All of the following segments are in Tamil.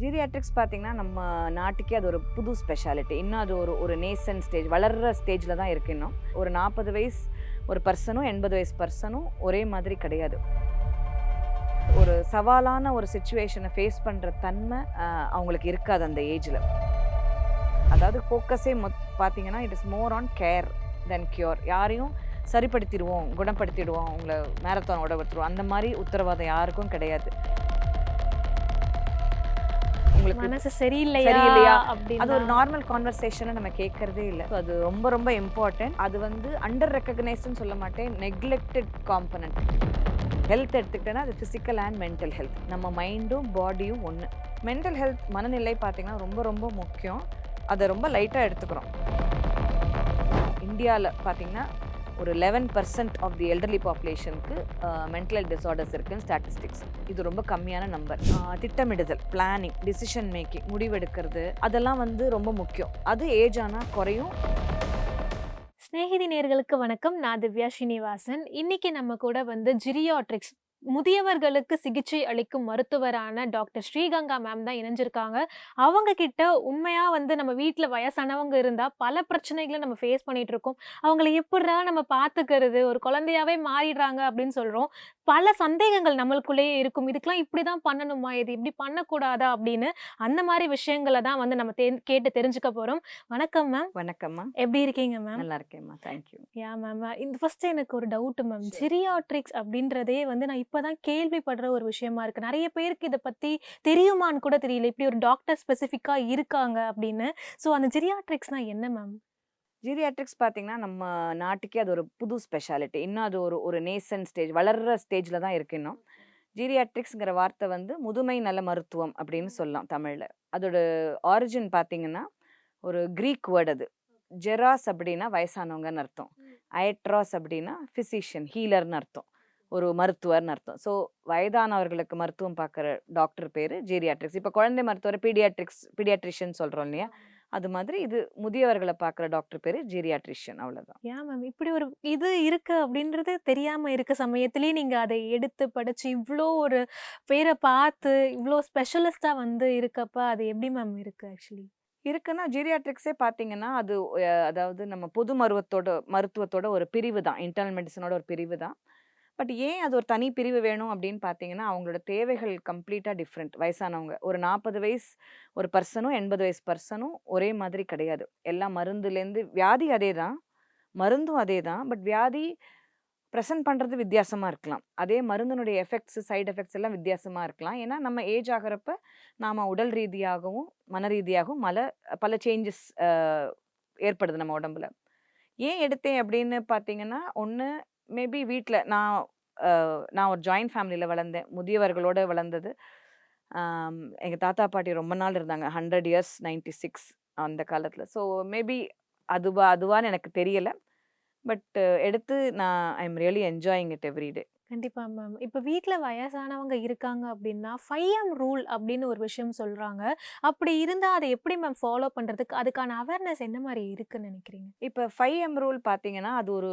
ஜீரியாட்ரிக்ஸ் பார்த்தீங்கன்னா நம்ம நாட்டுக்கே அது ஒரு புது ஸ்பெஷாலிட்டி இன்னும் அது ஒரு ஒரு நேசன் ஸ்டேஜ் வளர்கிற ஸ்டேஜில் தான் இருக்கு இன்னும். ஒரு நாற்பது வயசு ஒரு பர்சனும் எண்பது வயசு பர்சனும் ஒரே மாதிரி கிடையாது. ஒரு சவாலான ஒரு சுச்சுவேஷனை ஃபேஸ் பண்ணுற தன்மை அவங்களுக்கு இருக்காது அந்த ஏஜில் அதாவது ஃபோக்கஸே மொத் பார்த்தீங்கன்னா it is more on care then cure யாரையும் சரிப்படுத்திடுவோம் குணப்படுத்திடுவோம் உங்களை மேரத்தான் ஓட விட்டுருவோம். அந்த மாதிரி உத்தரவாதம் யாருக்கும் கிடையாது. உங்களுக்கு மனசு சரியில்லையா சரியில்லையா? அது ஒரு நார்மல் கான்வர்சேஷனை நம்ம கேட்கறதே இல்லை. அது ரொம்ப ரொம்ப இம்பார்ட்டன்ட் அது வந்து அண்டர் ரெக்கக்னைஸ்டுன்னு சொல்ல மாட்டேன். நெக்லெக்டட் காம்பனண்ட் ஹெல்த் எடுத்துக்கிட்டேன்னா அது ஃபிசிக்கல் அண்ட் மென்டல் ஹெல்த் நம்ம மைண்டும் பாடியும் ஒன்று மென்டல் ஹெல்த் மனநிலை பார்த்தீங்கன்னா ரொம்ப ரொம்ப முக்கியம். அதை ரொம்ப லைட்டாக எடுத்துக்கிறோம். இந்தியாவில் பார்த்தீங்கன்னா ஒரு eleven percent of the elderly பாப்புலேஷனுக்கு mental disorders இருக்குன்னு ஸ்டாட்டிஸ்டிக்ஸ் இது ரொம்ப கம்மியான நம்பர் திட்டமிடுதல் பிளானிங் டிசிஷன் மேக்கிங் முடிவெடுக்கிறது அதெல்லாம் வந்து ரொம்ப முக்கியம். அது ஏஜ் ஆனால் குறையும். சிநேகிதி நேர்களுக்கு வணக்கம். நான் திவ்யா ஸ்ரீனிவாசன். இன்னைக்கு நம்ம கூட வந்து ஜிரியாட்ரிக்ஸ் முதியவர்களுக்கு சிகிச்சை அளிக்கும் மருத்துவரான டாக்டர் ஸ்ரீகங்கா மேம் தான் இணைஞ்சிருக்காங்க. அவங்க கிட்ட உண்மையா வந்து நம்ம வீட்ல வயசானவங்க இருந்தா பல பிரச்சனைகளை நம்ம ஃபேஸ் பண்ணிட்டு இருக்கோம். அவங்கள எப்படிடா நம்ம பாத்துக்கிறது? ஒரு குழந்தையாவே மாறிடுறாங்க அப்படின்னு சொல்றோம். பல சந்தேகங்கள் நம்மளுக்குள்ளேயே இருக்கும். இதுக்கெல்லாம் இப்படிதான் பண்ணணுமா? இது இப்படி பண்ணக்கூடாதா? அப்படின்னு அந்த மாதிரி விஷயங்களை தான் வந்து நம்ம தே- கேட்டு தெரிஞ்சுக்க போறோம். வணக்கம் மேம். வணக்கம்மா. எப்படி இருக்கீங்க மேம்? நல்லா இருக்கேம்மா. தேங்க்யூ யா மேம் இந்த ஃபர்ஸ்ட் எனக்கு ஒரு டவுட் மேம். ஜிரியாட்ரிக்ஸ் அப்படின்றதே வந்து நான் இப்பதான் கேள்விப்படுற ஒரு விஷயமா இருக்கு. நிறைய பேருக்கு இதை பத்தி தெரியுமான்னு கூட தெரியல. இப்படி ஒரு டாக்டர் ஸ்பெசிஃபிக்கா இருக்காங்க அப்படின்னு. ஸோ அந்த ஜிரியாட்ரிக்ஸ்னா என்ன மேம் ஜீரியாட்ரிக்ஸ் பார்த்தீங்கன்னா நம்ம நாட்டுக்கே அது ஒரு புது ஸ்பெஷாலிட்டி இன்னும் அது ஒரு ஒரு நேசன் ஸ்டேஜ் வளர்கிற ஸ்டேஜில் தான் இருக்கு இன்னும். ஜீரியாட்ரிக்ஸ்ங்கிற வார்த்தை வந்து முதுமை நல மருத்துவம் அப்படின்னு சொல்லலாம் தமிழில். அதோட ஆரிஜின் பார்த்தீங்கன்னா ஒரு க்ரீக் வேர்ட் அது. ஜெராஸ் அப்படின்னா வயசானவங்கன்னு அர்த்தம். அயட்ராஸ் அப்படின்னா ஃபிசிஷியன் ஹீலர்னு அர்த்தம். ஒரு மருத்துவர்னு அர்த்தம். ஸோ வயதானவர்களுக்கு மருத்துவம் பார்க்குற டாக்டர் பேர் ஜீரியாட்ரிக்ஸ் இப்போ குழந்தை மருத்துவர் பீடியாட்ரிக்ஸ் பீடியாட்ரிஷியன் சொல்கிறோம் இல்லையா? அது மாதிரி இது முதியவர்களை பார்க்குற டாக்டர் பேர் ஜீரியாட்ரிஷியன் அவ்வளோதான் யா மேம் இப்படி ஒரு இது இருக்கு அப்படின்றது தெரியாம இருக்க சமயத்திலேயே நீங்க அதை எடுத்து படிச்சு இவ்வளோ ஒரு பேரை பார்த்து இவ்வளோ ஸ்பெஷலிஸ்டா வந்து இருக்கப்ப அது எப்படி மேம் இருக்கு ஆக்சுவலி இருக்குன்னா ஜீரியாட்ரிக்ஸே பார்த்தீங்கன்னா அது அதாவது நம்ம பொது மருத்துவத்தோட மருத்துவத்தோட ஒரு பிரிவு தான். இன்டர்னல் மெடிசனோட ஒரு பிரிவு தான். பட் ஏன் அது ஒரு தனி பிரிவு வேணும் அப்படின்னு பார்த்தீங்கன்னா அவங்களோட தேவைகள் கம்ப்ளீட்டாக டிஃப்ரெண்ட். வயசானவங்க. ஒரு நாற்பது வயசு ஒரு பர்சனும் எண்பது வயசு பர்சனும் ஒரே மாதிரி கிடையாது. எல்லா மருந்துலேருந்து வியாதி அதே தான் மருந்தும் அதே தான் பட் வியாதி ப்ரெசன்ட் பண்ணுறது வித்தியாசமாக இருக்கலாம். அதே மருந்தினுடைய எஃபெக்ட்ஸ் சைடு எஃபெக்ட்ஸ் எல்லாம் வித்தியாசமாக இருக்கலாம். ஏன்னா நம்ம ஏஜ் ஆகிறப்ப நாம் உடல் ரீதியாகவும் மன ரீதியாகவும் மல பல சேஞ்சஸ் ஏற்படுது நம்ம உடம்புல. ஏன் எடுத்தேன் அப்படின்னு பார்த்தீங்கன்னா ஒன்று மேபி வீட்டில் நான் நான் ஒரு ஜாயிண்ட் ஃபேமிலியில் வளர்ந்தேன். முதியவர்களோட வளர்ந்தது. எங்கள் தாத்தா பாட்டி ரொம்ப நாள் இருந்தாங்க. ஹண்ட்ரட் இயர்ஸ் நைன்டி சிக்ஸ் அந்த காலத்தில். ஸோ மேபி அதுவா அதுவான்னு எனக்கு தெரியலை. பட் எடுத்து நான் I am really enjoying it every day கண்டிப்பா மேம் இப்போ வீட்ல வயசானவங்க இருக்காங்க அப்படின்னா ஃபைவ் எம் ரூல் அப்படின்னு ஒரு விஷயம் சொல்றாங்க. அப்படி இருந்தா அதை எப்படி மேம் ஃபாலோ பண்றதுக்கு அதுக்கான அவேர்னஸ் என்ன மாதிரி இருக்குன்னு நினைக்கிறீங்க? இப்போ ஃபைவ் எம் ரூல் பார்த்தீங்கன்னா அது ஒரு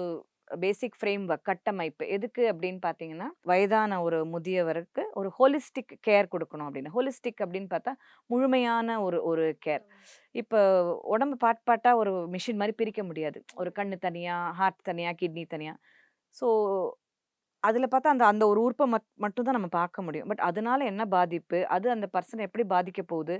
பேசிக் ஃப்ரேம் ஒர்க் கட்டமைப்பு எதுக்கு அப்படின்னு பார்த்தீங்கன்னா வயதான ஒரு முதியவருக்கு ஒரு ஹோலிஸ்டிக் கேர் கொடுக்கணும் அப்படின்னு. ஹோலிஸ்டிக் அப்படின்னு பார்த்தா முழுமையான ஒரு ஒரு கேர் இப்போ உடம்பு பாட் பாட்டாக ஒரு மிஷின் மாதிரி பிரிக்க முடியாது. ஒரு கண் தனியாக ஹார்ட் தனியாக கிட்னி தனியாக ஸோ அதில் பார்த்தா அந்த அந்த ஒரு உறுப்பை மட் மட்டும் தான் நம்ம பார்க்க முடியும். பட் அதனால என்ன பாதிப்பு? அது அந்த பர்சனை எப்படி பாதிக்க போகுது?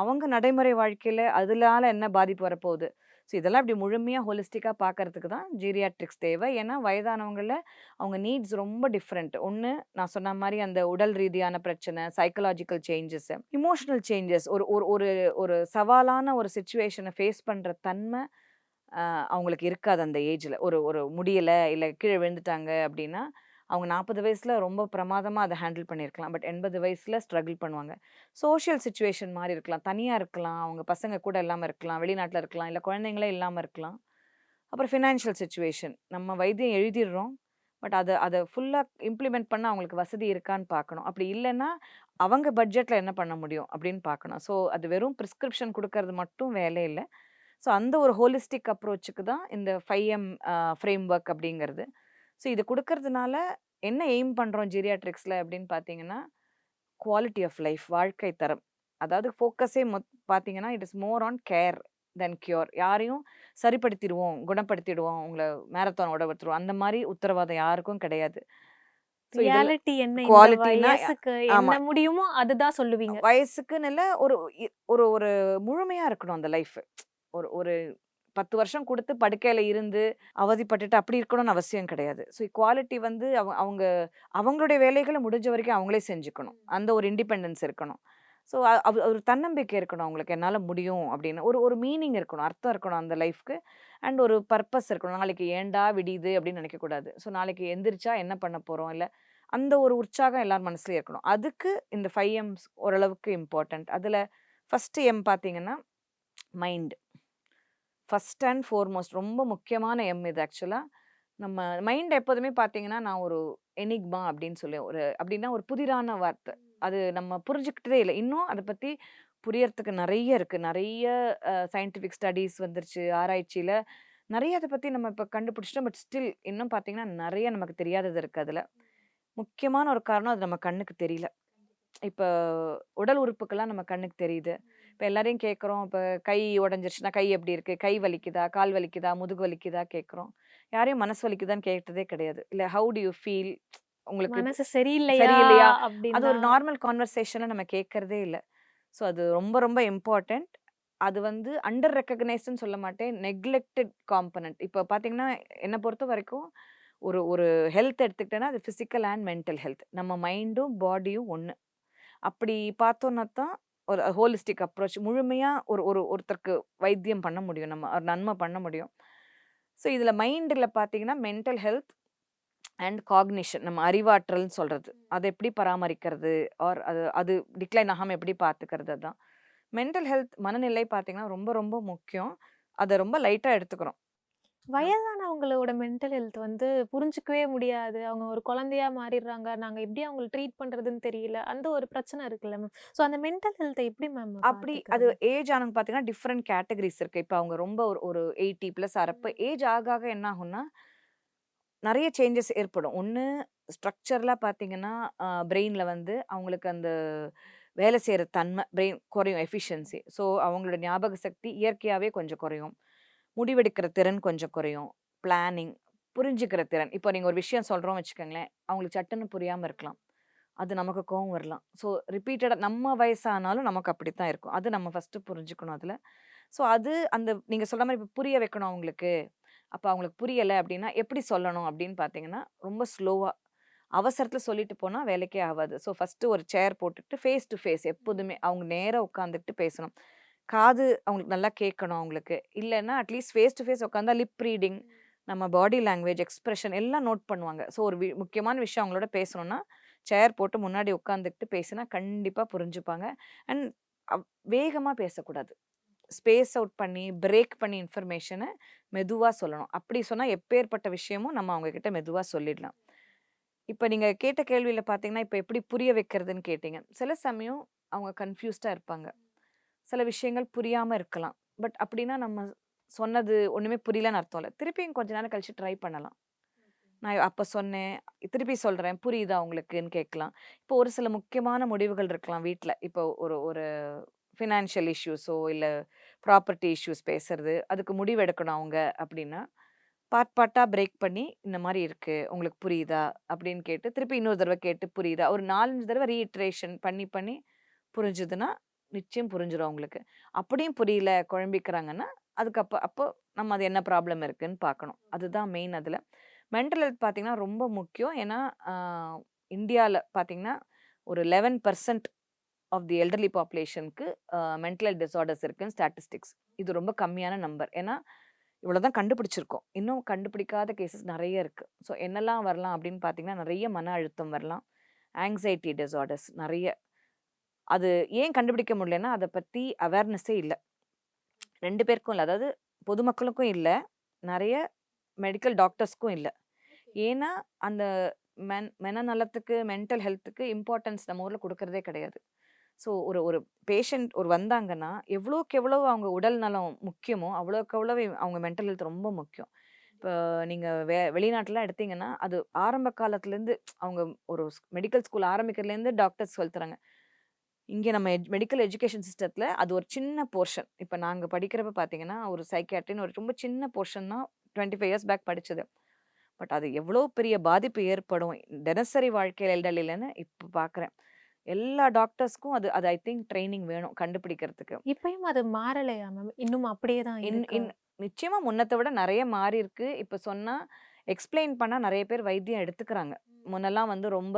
அவங்க நடைமுறை வாழ்க்கையில் அதனால என்ன பாதிப்பு வரப்போகுது? ஸோ இதெல்லாம் இப்படி முழுமையாக ஹோலிஸ்டிக்காக பார்க்கறதுக்கு தான் ஜீரியாட்ரிக்ஸ் தேவை. ஏன்னா வயதானவங்கள அவங்க நீட்ஸ் ரொம்ப டிஃப்ரெண்ட் ஒன்று நான் சொன்ன மாதிரி அந்த உடல் ரீதியான பிரச்சனை சைக்கலாஜிக்கல் சேஞ்சஸ் இமோஷனல் சேஞ்சஸ் ஒரு ஒரு ஒரு ஒரு சவாலான ஒரு சுச்சுவேஷனை ஃபேஸ் பண்ணுற தன்மை அவங்களுக்கு இருக்காது அந்த ஏஜில் ஒரு ஒரு முடியலை இல்லை கீழே விழுந்துட்டாங்க அப்படின்னா அவங்க நாற்பது வயசில் ரொம்ப பிரமாதமாக அதை ஹேண்டில் பண்ணியிருக்கலாம் பட் எண்பது வயசில் ஸ்ட்ரகிள் பண்ணுவாங்க. சோஷியல் சுச்சுவேஷன் மாதிரி இருக்கலாம். தனியாக இருக்கலாம். அவங்க பசங்க கூட இல்லாமல் இருக்கலாம். வெளிநாட்டில் இருக்கலாம். இல்லை குழந்தைங்களே இல்லாமல் இருக்கலாம். அப்புறம் ஃபினான்ஷியல் சுச்சுவேஷன் நம்ம வைத்தியம் எழுதிடுறோம். பட் அதை அதை ஃபுல்லாக இம்ப்ளிமெண்ட் பண்ண அவங்களுக்கு வசதி இருக்கான்னு பார்க்கணும். அப்படி இல்லைன்னா அவங்க பட்ஜெட்டில் என்ன பண்ண முடியும் அப்படின்னு பார்க்கணும். ஸோ அது வெறும் ப்ரிஸ்கிரிப்ஷன் கொடுக்கறது மட்டும் வேலை இல்லை. ஸோ அந்த ஒரு ஹோலிஸ்டிக் அப்ரோச்சுக்கு தான் இந்த ஃபைவ் எம் ஃப்ரேம் ஒர்க் அப்படிங்கிறது. ஸோ இது கொடுக்கறதுனால என்ன எய்ம் பண்ணுறோம் ஜீரியாட்ரிக்ஸில் அப்படின்னு பார்த்தீங்கன்னா குவாலிட்டி ஆஃப் லைஃப் வாழ்க்கை தரம் அதாவது ஃபோக்கஸே மொத் பார்த்தீங்கன்னா, it is more on care then cure. யாரையும் சரிப்படுத்திடுவோம், குணப்படுத்திடுவோம், உங்கள மேரத்தான் ஓட விட்டுருவோம். அந்த மாரி உத்தரவாதம் யாருக்கும் கிடையாது. ரியாலிட்டி என்ன. என்ன முடியுமோ அதுதான் சொல்லுவீங்க. வயசுக்குன்னு ஒரு ஒரு ஒரு முழுமையா இருக்கணும் அந்த லைஃப். ஒரு ஒரு 10 வருஷம் கொடுத்து படுக்கையில் இருந்து அவதிப்பட்டுட்டு அப்படி இருக்கணும்னு அவசியம் கிடையாது. ஸோ குவாலிட்டி வந்து அவங்க அவங்க அவங்களுடைய வேலைகளை முடிஞ்ச வரைக்கும் அவங்களே செஞ்சுக்கணும். அந்த ஒரு இண்டிபெண்டன்ஸ் இருக்கணும். ஸோ அது ஒரு தன்னம்பிக்கை இருக்கணும் அவங்களுக்கு. என்னால் முடியும் அப்படின்னு. ஒரு ஒரு மீனிங் இருக்கணும். அர்த்தம் இருக்கணும் அந்த லைஃப்க்கு. அண்ட் ஒரு பர்பஸ் இருக்கணும். நாளைக்கு ஏண்டா விடியுது அப்படின்னு நினைக்கக்கூடாது. ஸோ நாளைக்கு எந்திரிச்சா என்ன பண்ண போகிறோம் இல்லை அந்த ஒரு உற்சாகம் எல்லார் மனசுலேயும் இருக்கணும். அதுக்கு இந்த ஃபைவ் எம்ஸ் ஓரளவுக்கு இம்பார்ட்டண்ட் அதில் ஃபஸ்ட்டு எம் பார்த்தீங்கன்னா, மைண்ட். ஃபஸ்ட் அண்ட் ஃபோர்மோஸ்ட் ரொம்ப முக்கியமான எம் இது ஆக்சுவலாக நம்ம மைண்ட் எப்போதுமே பார்த்தீங்கன்னா, நான் ஒரு எனிக்மா அப்படின்னு சொல்லி ஒரு அப்படின்னா ஒரு புதிரான வார்த்தை. அது நம்ம புரிஞ்சுக்கிட்டதே இல்லை இன்னும் அதை பற்றி புரியறதுக்கு நிறைய இருக்குது நிறைய சயின்டிஃபிக் ஸ்டடீஸ் வந்துருச்சு. ஆராய்ச்சியில் நிறைய அதை பற்றி நம்ம இப்போ கண்டுபிடிச்சிட்டோம் பட் ஸ்டில் இன்னும் பார்த்தீங்கன்னா, நிறைய நமக்கு தெரியாதது இருக்குது அதில் முக்கியமான ஒரு காரணம் அது நம்ம கண்ணுக்கு தெரியல. இப்போ உடல் உறுப்புக்கெல்லாம் நம்ம கண்ணுக்கு தெரியுது. இப்ப எல்லாரையும் கேட்குறோம். இப்ப கை உடைஞ்சிருச்சுன்னா, கை எப்படி இருக்கு? கை வலிக்குதா? கால் வலிக்குதா? முதுகு வலிக்குதா? கேட்குறோம். யாரையும் மனசு வலிக்குதான்னு கேட்டதே கிடையாது. இல்ல ஹவ் டு யூ ஃபீல்? உங்களுக்கு மனசு சரியில்லையா? சரியில்லையா? அது ஒரு நார்மல் கான்வர்சேஷன்ல நம்ம கேட்கறதே இல்ல. ஸோ அது ரொம்ப ரொம்ப இம்பார்ட்டன்ட். அது வந்து அண்டர் ரெகக்னைஸ்டுன்னு சொல்ல மாட்டேன். Neglected component. இப்ப பார்த்தீங்கன்னா, என்ன பொறுத்த வரைக்கும் ஒரு ஒரு ஹெல்த் எடுத்துக்கிட்டேன்னா, அது பிசிக்கல் அண்ட் மென்டல் ஹெல்த். நம்ம மைண்டும், பாடியும் ஒண்ணு. அப்படி பார்த்தோம்னா தான் ஒரு ஹோலிஸ்டிக் அப்ரோச் முழுமையா ஒரு ஒரு ஒருத்தருக்கு வைத்தியம் பண்ண முடியும். நம்ம ஒரு நன்மை பண்ண முடியும். ஸோ இதுல மைண்ட்ல பார்த்தீங்கன்னா, மென்டல் ஹெல்த் அண்ட் காக்னிஷன் நம்ம அறிவாற்றல்ன்னு சொல்றது. அத எப்படி பராமரிக்கிறது? ஆர் அது அது டிக்ளைன் ஆகாம எப்படி பார்த்துக்கிறது அதான். மென்டல் ஹெல்த் மனநிலை பார்த்தீங்கன்னா, ரொம்ப ரொம்ப முக்கியம். அத ரொம்ப லைட்டா எடுத்துக்கிறோம். வயதானவங்களோட மென்டல் ஹெல்த் வந்து புரிஞ்சுக்கவே முடியாது. அவங்க ஒரு குழந்தையா மாறிடுறாங்க. நாங்க எப்படி அவங்கள ட்ரீட் பண்றதுன்னு தெரியல. அந்த ஒரு பிரச்சனை இருக்குல்ல மேம். ஸோ அந்த மென்டல் ஹெல்த்த எப்படி மேம் அப்படி அது? ஏஜ் ஆனவங்க பார்த்தீங்கன்னா, டிஃபரெண்ட் கேட்டகரிஸ் இருக்கு. இப்ப அவங்க ரொம்ப ஒரு ஒரு 80 பிளஸ் ஆறப்ப ஏஜ் ஆக ஆக என்ன ஆகும்னா, நெறைய சேஞ்சஸ் ஏற்படும். ஒண்ணு ஸ்ட்ரக்சரலா பார்த்தீங்கன்னா, பிரெயின்ல வந்து அவங்களுக்கு அந்த வேலை செய்ற தன்மை பிரெயின் குறையும் எஃபிஷியன்சி. ஸோ அவங்களோட ஞாபக சக்தி இயற்கையாவே கொஞ்சம் குறையும். முடிவெடுக்கிற திறன் கொஞ்சம் குறையும். பிளானிங், புரிஞ்சுக்கிற திறன். இப்போ நீங்கள் ஒரு விஷயம் சொல்கிறோம் வச்சுக்கோங்களேன், அவங்களுக்கு சட்டுன்னு புரியாமல் இருக்கலாம். அது நமக்கு கோவம் வரலாம். ஸோ ரிப்பீட்டடாக நம்ம வயசானாலும் நமக்கு அப்படி தான் இருக்கும். அது நம்ம ஃபர்ஸ்ட்டு புரிஞ்சுக்கணும் அதில் ஸோ அது அந்த நீங்கள் சொல்கிற மாதிரி இப்போ புரிய வைக்கணும் அவங்களுக்கு. அப்போ அவங்களுக்கு புரியலை அப்படின்னா, எப்படி சொல்லணும் அப்படின்னு பார்த்தீங்கன்னா, ரொம்ப ஸ்லோவாக அவசரத்தில் சொல்லிட்டு போனால் வேலைக்கே ஆகாது ஸோ ஃபஸ்ட்டு ஒரு சேர் போட்டுட்டு ஃபேஸ் டு ஃபேஸ் எப்போதுமே அவங்க நேராக உட்காந்துட்டு பேசணும். காது அவங்களுக்கு நல்லா கேட்கணும் அவங்களுக்கு. இல்லைன்னா at least face to face உட்காந்தா லிப் ரீடிங், நம்ம பாடி லாங்குவேஜ், எக்ஸ்ப்ரெஷன் எல்லாம் நோட் பண்ணுவாங்க. ஸோ ஒரு வி முக்கியமான விஷயம் அவங்களோட பேசணும்னா, சேர் போட்டு முன்னாடி உட்காந்துக்கிட்டு பேசினா கண்டிப்பாக புரிஞ்சுப்பாங்க. அண்ட் அவ் பேசக்கூடாது. ஸ்பேஸ் அவுட் பண்ணி, பிரேக் பண்ணி இன்ஃபர்மேஷனை மெதுவாக சொல்லணும். அப்படி சொன்னால் எப்பேர்ப்பட்ட விஷயமும் நம்ம அவங்க மெதுவாக சொல்லிடலாம். இப்போ நீங்கள் கேட்ட கேள்வியில் பார்த்தீங்கன்னா, இப்போ எப்படி புரிய வைக்கிறதுன்னு கேட்டீங்க. சில சமயம் அவங்க கன்ஃபியூஸ்டாக இருப்பாங்க. சில விஷயங்கள் புரியாம இருக்கலாம். பட் அப்படின்னா நம்ம சொன்னது ஒண்ணுமே புரியலன்னு அர்த்தம் இல்ல. திருப்பியும் கொஞ்ச நேரம் கழிச்சு ட்ரை பண்ணலாம். நான் அப்ப சொன்னேன். திருப்பி சொல்றேன். புரியுதா உங்களுக்குன்னு கேட்கலாம். இப்போ ஒரு சில முக்கியமான முடிவுகள் இருக்கலாம் வீட்ல. இப்போ ஒரு ஒரு ஃபினான்ஷியல் இஷ்யூஸோ இல்ல ப்ராப்பர்ட்டி இஷ்யூஸ் பேசுறது. அதுக்கு முடிவு எடுக்கணும் அவங்க அப்படின்னா, பார்ட் பார்ட்டா பிரேக் பண்ணி இந்த மாரி இருக்கு. உங்களுக்கு புரியுதா? அப்படின்னு கேட்டு திருப்பி இன்னொரு தடவ கேட்டு புரியுதா? ஒரு 4, 5 தடவ ரீஇட்டரேஷன் பண்ணி பண்ணி புரிஞ்சுதுன்னா, நிச்சயம் புரிஞ்சிடும் அவங்களுக்கு. அப்படியும் புரியல குழம்பிக்கிறாங்கன்னா, அதுக்கப்போ அப்போ நம்ம அது என்ன ப்ராப்ளம் இருக்குன்னு பார்க்கணும். அதுதான் மெயின் அதில் மென்டல் ஹெல்த் பார்த்தீங்கன்னா ரொம்ப முக்கியம். ஏன்னா, இந்தியாவில் பார்த்திங்கன்னா பார்த்தீங்கன்னா, ஒரு 11% ஆஃப் தி எல்டர்லி பாப்புலேஷனுக்கு மென்டல் ஹெல்த் டிஸார்டர்ஸ் இருக்குன்னு ஸ்டாட்டிஸ்டிக்ஸ். இது ரொம்ப கம்மியான நம்பர். ஏன்னா, இவ்வளோ தான் கண்டுபிடிச்சிருக்கோம். இன்னும் கண்டுபிடிக்காத கேஸஸ் நிறைய இருக்குது ஸோ என்னெல்லாம் வரலாம் அப்படின்னு பார்த்தீங்கன்னா, நிறைய மன அழுத்தம் வரலாம். ஆங்ஸைட்டி டிஸார்டர்ஸ் நிறைய அது ஏன் கண்டுபிடிக்க முடியலன்னா, அத பத்தி அவேர்னஸே இல்ல. 2 பேருக்கும் இல்ல. அதாவது பொதுமக்களுக்கும் இல்ல. நெறைய மெடிக்கல் டாக்டர்ஸ்க்கும் இல்ல. ஏன்னா, அந்த மென் மனநலத்துக்கு, மென்டல் ஹெல்த்துக்கு இம்பார்ட்டன்ஸ் நம்ம ஊர்ல குடுக்குறதே கிடையாது. ஸோ ஒரு ஒரு பேஷண்ட் ஒரு வந்தாங்கன்னா, எவ்வளோக்கு எவ்வளோ அவங்க உடல் நலம் முக்கியமோ, அவ்வளோக்கு அவ்வளவு அவங்க மென்டல் ஹெல்த் ரொம்ப முக்கியம். இப்போ நீங்க வெ வெளிநாட்டுலாம் எடுத்தீங்கன்னா, அது ஆரம்ப காலத்துலேருந்து அவங்க ஒரு மெடிக்கல் ஸ்கூல் ஆரம்பிக்கிறதுலேருந்து டாக்டர்ஸ் சொல்லி தராங்க. இங்கே நம்ம எஜ் மெடிக்கல் எஜுகேஷன் சிஸ்டத்தில் அது ஒரு சின்ன போர்ஷன் இப்போ நாங்கள் படிக்கிறப்ப பார்த்தீங்கன்னா ஒரு சைக்கியாட்ரின்னு ஒரு ரொம்ப சின்ன போர்ஷன் தான் டுவெண்ட்டி ஃபைவ் இயர்ஸ் பேக் படித்தது பட் அது எவ்வளோ பெரிய பாதிப்பு ஏற்படும்? தினசரி வாழ்க்கையில் எல்டர்லிலன்னு இப்போ பார்க்குறேன் எல்லா டாக்டர்ஸ்க்கும் அது அது ஐ திங்க் ட்ரைனிங் வேணும் கண்டுபிடிக்கிறதுக்கு. இப்பயும் அது மாறலையா மேம் இன்னும் அப்படியே தான் இன் இருக்கு. இன் நிச்சயமா முன்னத்தை விட நிறைய மாறி இருக்கு. இப்போ சொன்னா எக்ஸ்பிளைன் பண்ணா நிறைய பேர் வைத்தியம் எடுத்துக்கிறாங்க. முன்னெல்லாம் வந்து ரொம்ப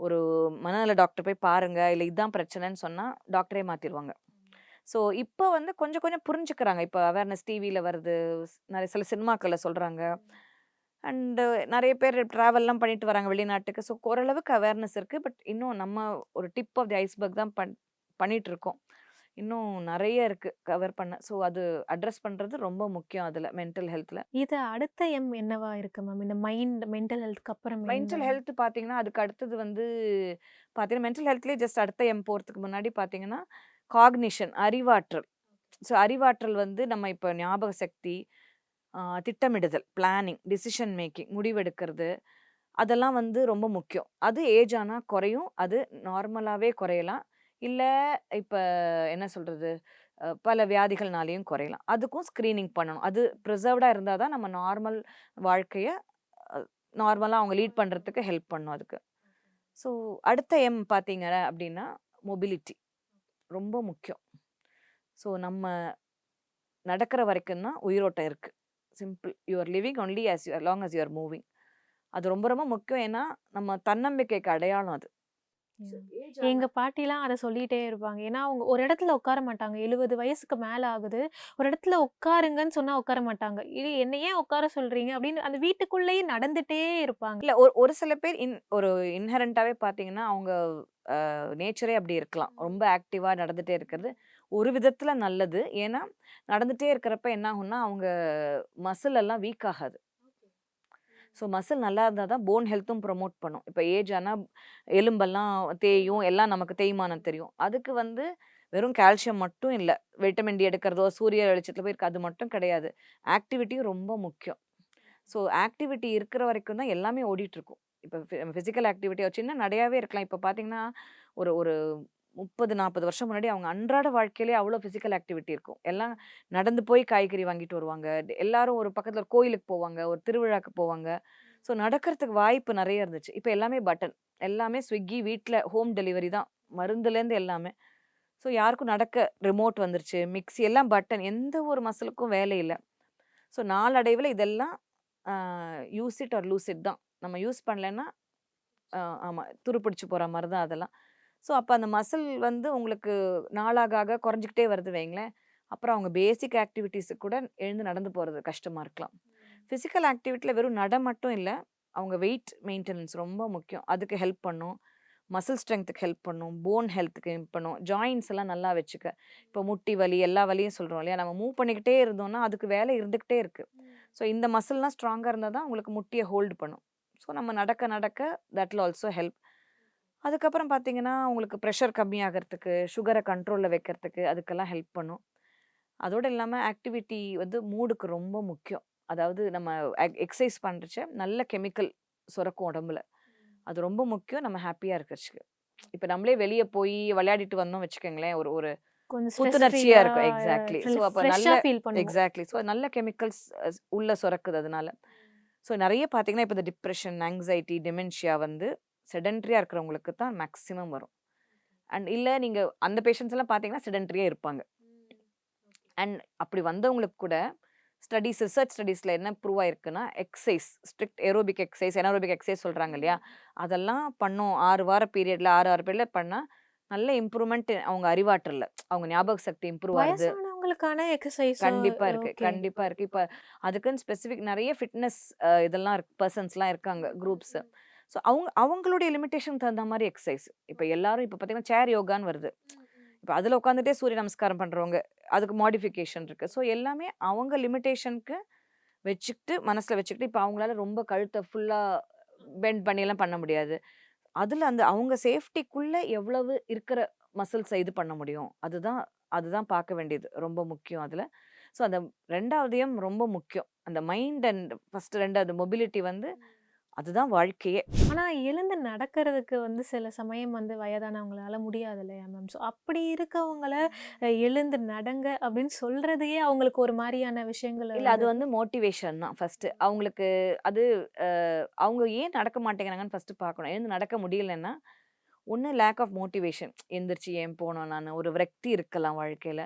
ஒரு மனநல டாக்டர் போய் பாருங்கள் இல்லை இதுதான் பிரச்சனைன்னு சொன்னால் டாக்டரே மாற்றிடுவாங்க ஸோ இப்போ வந்து கொஞ்சம் கொஞ்சம் புரிஞ்சுக்கிறாங்க. இப்போ அவேர்னஸ் டிவியில் வருது நிறைய சில சினிமாக்களில் சொல்கிறாங்க அண்டு நிறைய பேர் ட்ராவல்லாம் பண்ணிட்டு வராங்க வெளிநாட்டுக்கு. ஸோ ஓரளவுக்கு அவேர்னஸ் இருக்குது பட் இன்னும் நம்ம ஒரு டிப் ஆஃப் தி ஐஸ்பர்க் தான் பண் பண்ணிகிட்ருக்கோம் இருக்கோம். இன்னும் நிறைய இருக்குது கவர் பண்ண. ஸோ அது அட்ரஸ் பண்ணுறது ரொம்ப முக்கியம் அதில் மென்டல் ஹெல்த்தில் இது அடுத்த எம் என்னவா இருக்கு மேம்? இந்த மைண்ட் மென்டல் ஹெல்த்க்கு அப்புறம் மென்டல் ஹெல்த் பார்த்தீங்கன்னா அதுக்கு அடுத்தது வந்து பார்த்தீங்கன்னா மென்டல் ஹெல்த்லேயே ஜஸ்ட் அடுத்த எம் போகிறதுக்கு முன்னாடி பார்த்தீங்கன்னா காக்னிஷன் அறிவாற்றல். ஸோ அறிவாற்றல் வந்து நம்ம இப்போ ஞாபக சக்தி திட்டமிடுதல் பிளானிங் டிசிஷன் மேக்கிங் முடிவெடுக்கிறது. அதெல்லாம் வந்து ரொம்ப முக்கியம். அது ஏஜ் ஆனால் குறையும். அது நார்மலாகவே குறையலாம். இல்லை இப்போ என்ன சொல்கிறது பல வியாதிகள்னாலேயும் குறையலாம். அதுக்கும் ஸ்க்ரீனிங் பண்ணணும். அது ப்ரிசர்வ்டாக இருந்தால் தான் நம்ம நார்மல் வாழ்க்கையை நார்மலாக அவங்க லீட் பண்ணுறதுக்கு ஹெல்ப் பண்ணும் அதுக்கு. ஸோ அடுத்த எம் பார்த்தீங்க அப்படின்னா மொபிலிட்டி ரொம்ப முக்கியம். ஸோ நம்ம நடக்கிற வரைக்கும் தான் உயிரோட்டம் இருக்குது simple you're living only as you long as you're moving அது ரொம்ப ரொம்ப முக்கியம். ஏன்னா நம்ம தன்னம்பிக்கைக்கு அடையாளம் அது. எங்க பாட்டிலாம் அதை சொல்லிட்டே இருப்பாங்க. ஏன்னா அவங்க ஒரு இடத்துல உட்கார மாட்டாங்க. எழுபது வயசுக்கு மேல ஆகுது. ஒரு இடத்துல உட்காருங்கன்னு சொன்னா உட்கார மாட்டாங்க. இது என்ன ஏன் உட்கார சொல்றீங்க? அப்படின்னு அந்த வீட்டுக்குள்ளேயே நடந்துட்டே இருப்பாங்க. இல்லை ஒரு ஒரு சில பேர் இன் ஒரு இன்ஹரண்ட்டாகவே பார்த்தீங்கன்னா அவங்க நேச்சரே அப்படி இருக்கலாம். ரொம்ப ஆக்டிவாக நடந்துகிட்டே இருக்கிறது ஒரு விதத்தில் நல்லது. ஏன்னா நடந்துகிட்டே இருக்கிறப்ப என்ன ஆகும்னா அவங்க மசில் எல்லாம் வீக் ஆகாது. ஸோ மசில் நல்லா இருந்தால் தான் போன் ஹெல்த்தும் ப்ரொமோட் பண்ணும். இப்போ ஏஜ் ஆனால் எலும்பெல்லாம் தேயும் எல்லாம் நமக்கு தேய்மானம் தெரியும். அதுக்கு வந்து வெறும் கால்சியம் மட்டும் இல்லை. விட்டமின் டி எடுக்கிறதோ சூரிய வெளிச்சத்தில் போய் அது மட்டும் கிடையாது. ஆக்டிவிட்டியும் ரொம்ப முக்கியம். ஸோ ஆக்டிவிட்டி இருக்கிற வரைக்கும் தான் எல்லாமே ஓடிட்டுருக்கும் இப்போ ஃபிசிக்கல் ஆக்டிவிட்டி சின்ன நடையாகவே இருக்கலாம். இப்போ பார்த்தீங்கன்னா ஒரு ஒரு முப்பது நாற்பது வருஷம் முன்னாடி அவங்க அன்றாட வாழ்க்கையிலே அவ்வளோ ஃபிசிக்கல் ஆக்டிவிட்டி இருக்கும். எல்லாம் நடந்து போய் காய்கறி வாங்கிட்டு வருவாங்க. எல்லாரும் ஒரு பக்கத்தில் ஒரு கோயிலுக்கு போவாங்க ஒரு திருவிழாக்கு போவாங்க. ஸோ நடக்கிறதுக்கு வாய்ப்பு நிறைய இருந்துச்சு. இப்போ எல்லாமே பட்டன். எல்லாமே ஸ்விக்கி வீட்டில் ஹோம் டெலிவரி தான். மருந்துலேருந்து எல்லாமே. ஸோ யாருக்கும் நடக்க ரிமோட் வந்துருச்சு. மிக்ஸி எல்லாம் பட்டன். எந்த ஒரு மசிலுக்கும் வேலை இல்லை. ஸோ நாளடைவில் இதெல்லாம் use it or lose it தான். நம்ம யூஸ் பண்ணலைன்னா ஆமாம் துருப்பிடிச்சு போகிற மாதிரி தான் அதெல்லாம். ஸோ அப்போ அந்த மசில் வந்து உங்களுக்கு நாளாக ஆக குறைஞ்சிக்கிட்டே வருது வைங்களேன் அப்புறம் அவங்க பேசிக் ஆக்டிவிட்டீஸுக்கு கூட எழுந்து நடந்து போகிறது கஷ்டமாக இருக்கலாம். ஃபிசிக்கல் ஆக்டிவிட்டியில் வெறும் நட மட்டும் இல்லை அவங்க வெயிட் மெயின்டெனன்ஸ் ரொம்ப முக்கியம். அதுக்கு ஹெல்ப் பண்ணும். மசில் ஸ்ட்ரென்த்துக்கு ஹெல்ப் பண்ணும். போன் ஹெல்த்துக்கு ஹெல்ப் பண்ணும். ஜாயின்ஸ் எல்லாம் நல்லா வச்சுக்க. இப்போ முட்டி வலி எல்லா வலியும் சொல்கிறோம் இல்லையா? நம்ம மூவ் பண்ணிக்கிட்டே இருந்தோம்னா அதுக்கு வேலை இருந்துக்கிட்டே இருக்குது ஸோ இந்த மசில்லாம் ஸ்ட்ராங்காக இருந்தால் தான் உங்களுக்கு முட்டியை ஹோல்டு பண்ணும். ஸோ நம்ம நடக்க நடக்க தட் ஆல்சோ ஹெல்ப் அதுக்கப்புறம் பார்த்தீங்கன்னா உங்களுக்கு ப்ரெஷர் கம்மியாகிறதுக்கு சுகரை கண்ட்ரோலில் வைக்கிறதுக்கு அதுக்கெல்லாம் ஹெல்ப் பண்ணும். அதோடு இல்லாமல் ஆக்டிவிட்டி வந்து மூடுக்கு ரொம்ப முக்கியம். அதாவது நம்ம எக்ஸசைஸ் பண்ணுறச்ச நல்ல கெமிக்கல் சுரக்கும் உடம்புல. அது ரொம்ப முக்கியம். நம்ம ஹாப்பியாக இருக்கிறதுக்கு இப்போ நம்மளே வெளியே போய் விளையாடிட்டு வந்தோம் வச்சுக்கோங்களேன் ஒரு ஒரு கொஞ்சம் புத்துணர்ச்சியா இருக்கும். எக்ஸாக்ட்லி ஸோ அப்போ நல்ல எக்ஸாக்ட்லி ஸோ நல்ல கெமிக்கல்ஸ் உள்ள சுரக்குது அதனால. ஸோ நிறைய பார்த்தீங்கன்னா இப்போ இந்த டிப்ரெஷன் ஆங்ஸைட்டி டிமென்ஷியா வந்து செடன்ட்ரியாக இருக்கிறவங்களுக்கு தான் மேக்ஸிமம் வரும். அண்ட் இல்லை நீங்கள் அந்த பேஷண்ட்ஸ் எல்லாம் பார்த்தீங்கன்னா செடன்ட்ரியாக இருப்பாங்க. அண்ட் அப்படி வந்தவங்களுக்கு கூட ஸ்டடீஸ் ரிசர்ச் ஸ்டடீஸில் என்ன ப்ரூவ் ஆயிருக்குன்னா exercise strict aerobic exercise anaerobic exercise சொல்கிறாங்க இல்லையா? அதெல்லாம் பண்ணோம். ஆறு வார பீரியடில் ஆறு ஆறு பீரியடில் பண்ணால் நல்ல இம்ப்ரூவ்மெண்ட் அவங்க அறிவாற்றல்ல அவங்க ஞாபக சக்தி இம்ப்ரூவ் ஆகுது. வயசானவங்களுக்கான எக்ஸசைஸ் கண்டிப்பா இருக்கு கண்டிப்பா இருக்கு. இப்ப அதுக்குன்னு ஸ்பெசிஃபிக் நிறைய ஃபிட்னஸ் இதெல்லாம் இருக்கு பர்சன்ஸ்லாம் இருக்காங்க குரூப்ஸ் ஸோ அவங்க அவங்களுடைய லிமிட்டேஷன் தகுந்த மாதிரி எக்ஸசைஸ் இப்போ எல்லாரும் இப்போ பார்த்தீங்கன்னா சேர் யோகான்னு வருது. இப்போ அதில் உட்காந்துட்டே சூரிய நமஸ்காரம் பண்ணுறவங்க அதுக்கு மாடிஃபிகேஷன் இருக்கு. ஸோ எல்லாமே அவங்க லிமிட்டேஷனுக்கு வச்சுக்கிட்டு மனசில் வச்சுக்கிட்டு இப்போ அவங்களால ரொம்ப கழுத்தை ஃபுல்லாக பெண்ட் பண்ணியெல்லாம் பண்ண முடியாது. அதில் அந்த அவங்க சேஃப்டிக்குள்ளே எவ்வளவு இருக்கிற மசில்ஸை இது பண்ண முடியும்? அதுதான் அதுதான் பார்க்க வேண்டியது. ரொம்ப முக்கியம் அதில். ஸோ அந்த ரெண்டாவதையும் ரொம்ப முக்கியம். அந்த மைண்ட் அண்ட் ஃபர்ஸ்ட் ரெண்டாவது மொபிலிட்டி வந்து அதுதான் வாழ்க்கையே. ஆனா எழுந்து நடக்கிறதுக்கு வந்து சில சமயம் வந்து வயதானவங்களால முடியாது இல்லையா மேம்? ஸோ அப்படி இருக்கவங்கள எழுந்து நடங்க அப்படின்னு சொல்றதையே அவங்களுக்கு ஒரு மாரியான விஷயங்கள இல்ல அது வந்து மோட்டிவேஷன் தான் ஃபர்ஸ்ட்டு. அவங்களுக்கு அது அவங்க ஏன் நடக்க மாட்டேங்கிறாங்கன்னு ஃபர்ஸ்ட்டு பார்க்கணும். எழுந்து நடக்க முடியலன்னா, ஒண்ணு லேக் ஆஃப் மோட்டிவேஷன். எந்திரிச்சு ஏன் போணும் நானு? ஒரு விரக்தி இருக்கலாம் வாழ்க்கையில.